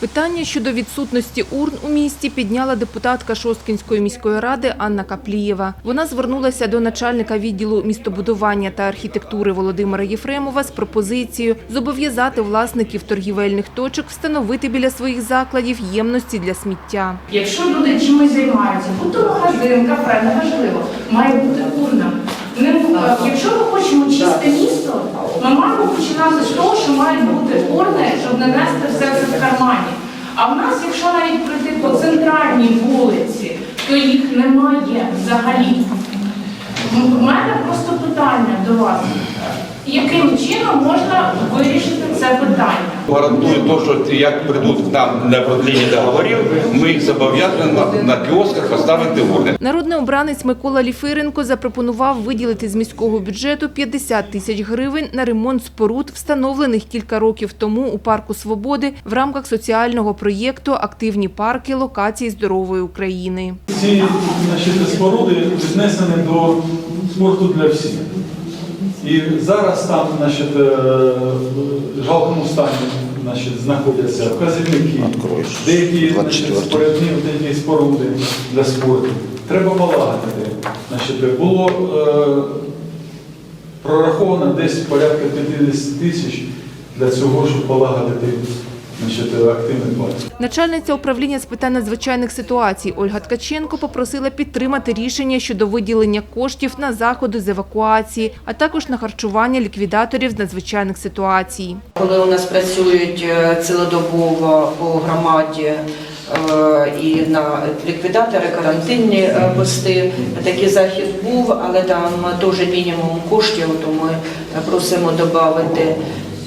Питання щодо відсутності урн у місті підняла депутатка Шосткінської міської ради Анна Каплієва. Вона звернулася до начальника відділу містобудування та архітектури Володимира Єфремова з пропозицією зобов'язати власників торгівельних точок встановити біля своїх закладів ємності для сміття. Якщо люди чимось займаються, будь то магазин, кафе, неважливо, має бути урна. Не, е, якщо ми хочемо чисте місто, ми маємо починати з того, що мають бути урни, щоб не нести все це в кармані. А в нас, якщо навіть прийти по центральній вулиці, то їх немає взагалі. У мене просто питання до вас. Яким чином можна вирішити Гарантую то, що як прийдуть нам на продління договорів, ми їх зобов'язані на, на кіосках поставити урни. Народний обранець Микола Ліфиренко запропонував виділити з міського бюджету 50 тисяч гривень на ремонт споруд, встановлених кілька років тому у парку Свободи в рамках соціального проєкту Активні парки локації здорової України. Ці значить, споруди віднесені до спорту для всіх. І зараз там значить, е, в жалкому стані значить, знаходяться вказівники, деякі значить, спорядні, деякі споруди для спорту. Треба полагодити. Значить, було е, прораховано десь порядка 50 тисяч для цього, щоб полагодити парк. Начальниця управління з питань надзвичайних ситуацій Ольга Ткаченко попросила підтримати рішення щодо виділення коштів на заходи з евакуації, а також на харчування ліквідаторів з надзвичайних ситуацій. Коли у нас працюють е, цілодобово по громаді е, і на ліквідатори, карантинні е, пости, такий захід був, але там теж мінімум коштів, то ми просимо додати.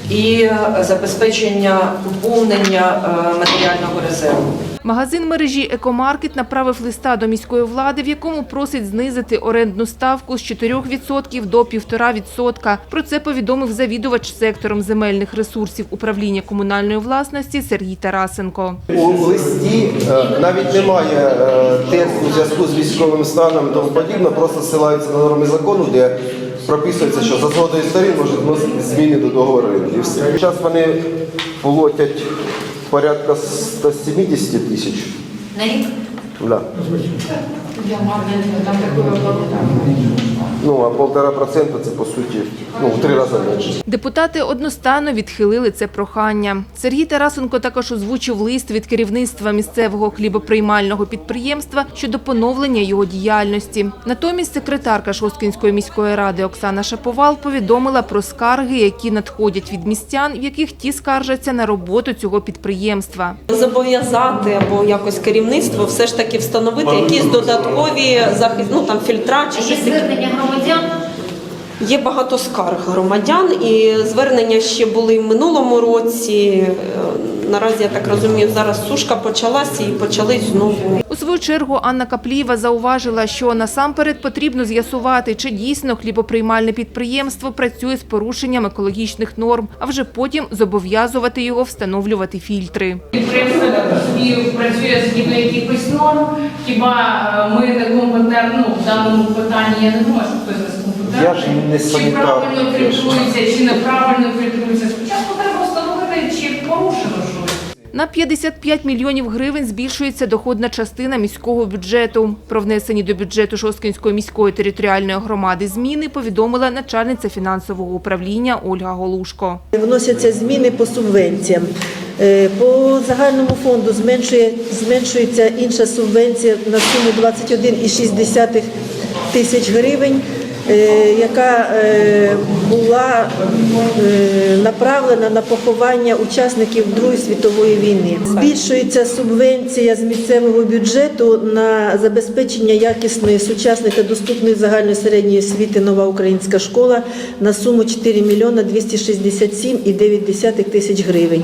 І е, забезпечення поповнення е, матеріального резерву. Магазин мережі «Екомаркет» направив листа до міської влади, в якому просить знизити орендну ставку з 4% до 1,5%. Про це повідомив завідувач сектором земельних ресурсів управління комунальної власності Сергій Тарасенко. У листі е, навіть немає е, тексту у зв'язку з військовим станом і тому подібне, просто ссилаються на норми закону, де прописується, що за згодою сторін можуть вносити зміни до договору. І все. Зараз вони платять порядка 170 тисяч. На рік? Да. Ну, а полтора процента це по суті ну, в три рази менше. Депутати одностайно відхилили це прохання. Сергій Тарасенко також озвучив лист від керівництва місцевого хлібоприймального підприємства щодо поновлення його діяльності. Натомість секретарка Шосткінської міської ради Оксана Шаповал повідомила про скарги, які надходять від містян, в яких ті скаржаться на роботу цього підприємства. Зобов'язати або якось керівництво все ж таки встановити якісь додаткові захист, ну там фільтра чи щось таке. звернення громадян. Є багато скарг громадян, і звернення ще були в минулому році. Е, Наразі я так розумію, зараз сушка почалася і почались знову. У свою чергу Анна Каплієва зауважила, що насамперед потрібно з'ясувати, чи дійсно хлібоприймальне підприємство працює з порушенням екологічних норм, а вже потім зобов'язувати його встановлювати фільтри. Підприємство працює згідно якихось норм. Хіба е, ми не компетентні ну, в даному питанні я не можу хтось Я ж не Чи санітар. правильно фільтрується, чи неправильно фільтрується. Спочатку треба встановити, чи порушено щось. На 55 мільйонів гривень збільшується доходна частина міського бюджету. Про внесені до бюджету Шосткинської міської територіальної громади зміни повідомила начальниця фінансового управління Ольга Голушко. Вносяться зміни по субвенціям. Е, По загальному фонду зменшує, зменшується інша субвенція на суму 21,6 тисяч гривень, яка е, була е, направлена на поховання учасників Другої світової війни. Збільшується субвенція з місцевого бюджету на забезпечення якісної, сучасної та доступної загальної середньої освіти «Нова українська школа» на суму 4 мільйона 267,9 тисяч гривень.